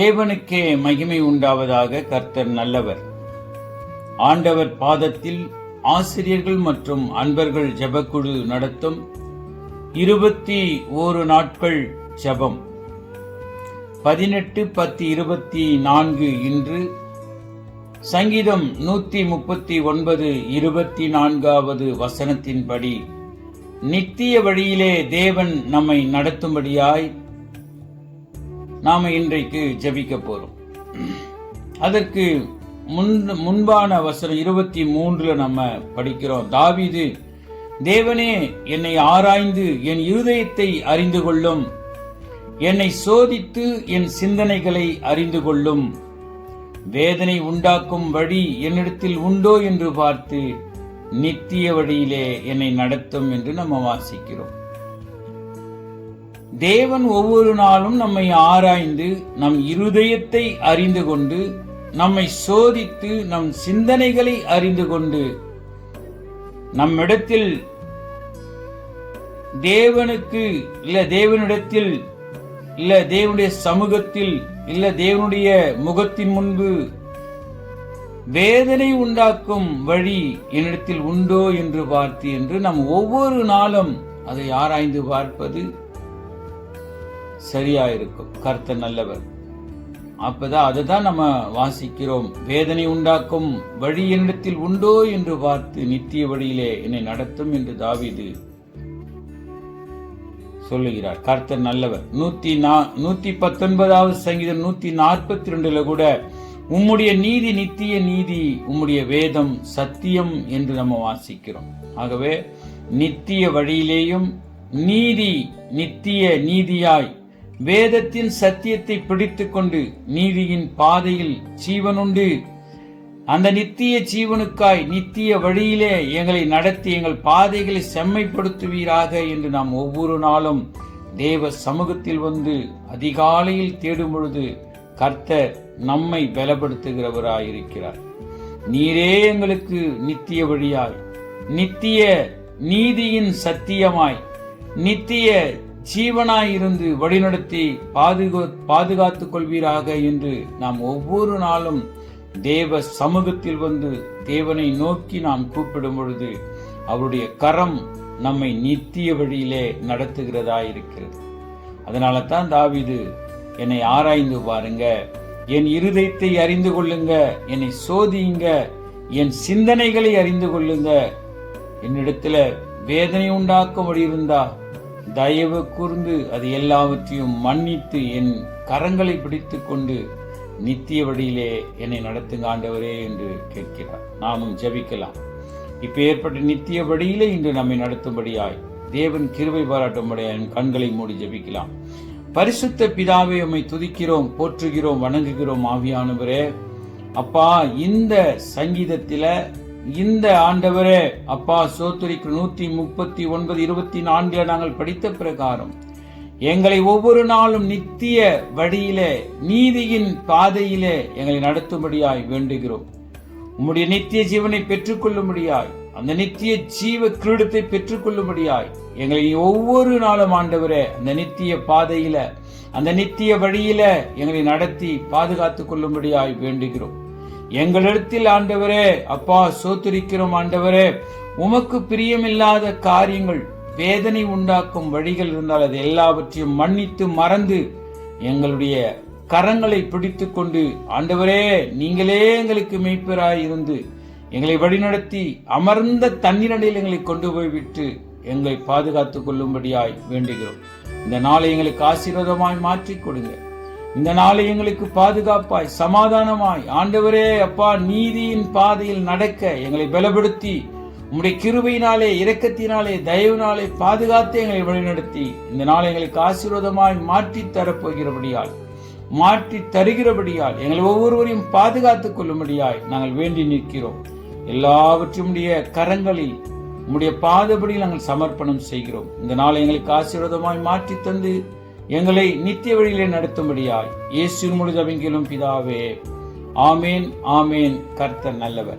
தேவனுக்கே மகிமை உண்டாவதாக கர்த்தர் நல்லவர். ஆண்டவர் பாதத்தில் ஆசிரியர்கள் மற்றும் அன்பர்கள் ஜெபக்குழு நடத்தும் இருபத்தி ஓரு நாட்கள் ஜெபம். பதினெட்டு பத்து இருபத்தி நான்கு இன்று சங்கீதம் நூத்தி முப்பத்தி ஒன்பது இருபத்தி நான்காவது வசனத்தின்படி நித்திய வழியிலே தேவன் நம்மை நடத்தும்படியாய் நாம் இன்றைக்கு ஜபிக்க போகிறோம் அதற்கு முன் முன்பான வசனம் இருபத்தி மூன்றில் நம்ம படிக்கிறோம். தாவீது தேவனே என்னை ஆராய்ந்து என் இருதயத்தை அறிந்து கொள்ளும். என்னை சோதித்து என் சிந்தனைகளை அறிந்து கொள்ளும். வேதனை உண்டாக்கும் வழி என்னிடத்தில் உண்டோ என்று பார்த்து நித்திய வழியிலே என்னை நடத்தும் என்று நம்ம வாசிக்கிறோம். தேவன் ஒவ்வொரு நாளும் நம்மை ஆராய்ந்து நம் இருதயத்தை அறிந்து கொண்டு நம்மை சோதித்து நம் சிந்தனைகளை அறிந்து கொண்டு நம்மிடத்தில் தேவனுக்கு இல்ல தேவனிடத்தில் இல்ல தேவனுடைய சமூகத்தில் இல்ல தேவனுடைய முகத்தின் முன்பு வேதனை உண்டாக்கும் வழி என்னிடத்தில் உண்டோ என்று பார்த்து என்று நாம் ஒவ்வொரு நாளும் அதை ஆராய்ந்து பார்ப்பது சரியாயிருக்கும். கர்த்தர் நல்லவர். அப்பதான் அதை தான் நம்ம வாசிக்கிறோம். வேதனை உண்டாக்கும் வழி என்னிடத்தில் உண்டோ என்று பார்த்து நித்திய வழியிலே என்னை நடத்தும் என்று தாவிது சொல்லுகிறார். கர்த்தர் நல்லவர். நூத்தி நா- நூத்தி பத்தொன்பதாவது சங்கீதம் நூத்தி நாற்பத்தி ரெண்டுல கூட உம்முடைய நீதி நித்திய நீதி உம்முடைய வேதம் சத்தியம் என்று நம்ம வாசிக்கிறோம். ஆகவே நித்திய வழியிலேயும் நீதி நித்திய நீதியாய் வேதத்தின் சத்தியத்தை பிடித்துக்கொண்டு நீதியின் பாதையில் ஜீவனுண்டு. அந்த நித்திய ஜீவனுக்காய் நித்திய வழியிலே எங்களை நடத்தி எங்கள் பாதைகளை செம்மைப்படுத்துவீராக என்று நாம் ஒவ்வொரு நாளும் தேவ சமூகத்தில் வந்து அதிகாலையில் தேடும் பொழுது கர்த்தர் நம்மை பலப்படுத்துகிறவராயிருக்கிறார். நீரே எங்களுக்கு நித்திய வழியாய் நித்திய நீதியின் சத்தியமாய் நித்திய ஜீவனாயிருந்து வழிநடத்தி பாதுகா பாதுகாத்துக் கொள்வீராக என்று நாம் ஒவ்வொரு நாளும் தேவ சமூகத்தில் வந்து தேவனை நோக்கி நாம் கூப்பிடும் பொழுது அவருடைய கரம் நம்மை நித்திய வழியிலே நடத்துகிறதா இருக்கிறது அதனால தான் தாவிது என்னை ஆராய்ந்து பாருங்க என் இருதயத்தை அறிந்து கொள்ளுங்க என்னை சோதியுங்க என் சிந்தனைகளை அறிந்து கொள்ளுங்க. என்னிடத்துல வேதனை உண்டாக்கும்படி இருந்தா தயவு கூர்ந்து அது எல்லாவற்றையும் மன்னித்து என் கரங்களை பிடித்து கொண்டு நித்திய வழியிலே என்னை நடத்துங்க ஆண்டவரே என்று கேட்கிறார். நாமும் ஜெபிக்கலாம். இப்ப ஏற்பட்ட நித்திய வழியிலே இன்று நம்மை நடத்தும்படியாய் தேவன் கிருவை பாராட்டும்படியாய் என் கண்களை மூடி ஜெபிக்கலாம். பரிசுத்த பிதாவை உம்மை துதிக்கிறோம் போற்றுகிறோம் வணங்குகிறோம் ஆவியானவரே. அப்பா இந்த சங்கீதத்தில் இந்த ஆண்டவரே அப்பா சோத்துரிக்கு நூத்தி முப்பத்தி ஒன்பது இருபத்தி நான்குல நாங்கள் படித்த பிரகாரம் எங்களை ஒவ்வொரு நாளும் நித்திய வழியிலே நீதியின் பாதையிலே எங்களை நடத்தும்படியாய் வேண்டுகிறோம். உம்முடைய நித்திய ஜீவனை பெற்றுக்கொள்ளும்படியாய் அந்த நித்திய ஜீவ கிரீடத்தை பெற்றுக்கொள்ளும்படியாய் எங்களை ஒவ்வொரு நாளும் ஆண்டவரே அந்த நித்திய பாதையில அந்த நித்திய வழியில எங்களை நடத்தி பாதுகாத்துக் கொள்ளும்படியாய் வேண்டுகிறோம். எங்களிடத்தில் ஆண்டவரே அப்பா சோத்திருக்கிறோம் ஆண்டவரே உமக்கு பிரியமில்லாத காரியங்கள் வேதனை உண்டாக்கும் வழிகள் இருந்தால் அது எல்லாவற்றையும் மன்னித்து மறந்து எங்களுடைய கரங்களை பிடித்து கொண்டு ஆண்டவரே நீங்களே எங்களுக்கு மெய்ப்பராய் இருந்து எங்களை வழிநடத்தி அமர்ந்த தண்ணீரடையில் எங்களை கொண்டு போய் விட்டு எங்களை பாதுகாத்துக் கொள்ளும்படியாய் வேண்டுகிறோம். இந்த நாளை எங்களுக்கு ஆசீர்வாதமாய் மாற்றிக் கொடுங்க. இந்த நாளை எங்களுக்கு பாதுகாப்பாய் சமாதானமாய். ஆண்டவரே அப்பா நீதியின் பாதையில் நடக்க எங்களை பலப்படுத்தி உம்முடைய கிருபையினாலே இரக்கத்தினாலே தயவுனாலே பாதுகாத்து எங்களை வழிநடத்தி இந்த நாளை எங்களுக்கு ஆசீர்வாதமாய் மாற்றி தரப்போகிறபடியால் மாற்றி தருகிறபடியால் எங்களை ஒவ்வொருவரையும் பாதுகாத்துக் கொள்ளும்படியாய் நாங்கள் வேண்டி நிற்கிறோம். எல்லாவற்றும் உடைய கரங்களில் உம்முடைய பாதபடியில் நாங்கள் சமர்ப்பணம் செய்கிறோம். இந்த நாளை எங்களுக்கு ஆசீர்வாதமாய் மாற்றி தந்து எங்களை நித்திய வழியிலே நடத்தும்படியாய் இயேசு முழுதவங்கிலும் பிதாவே. ஆமேன் ஆமேன். கர்த்தர் நல்லவர்.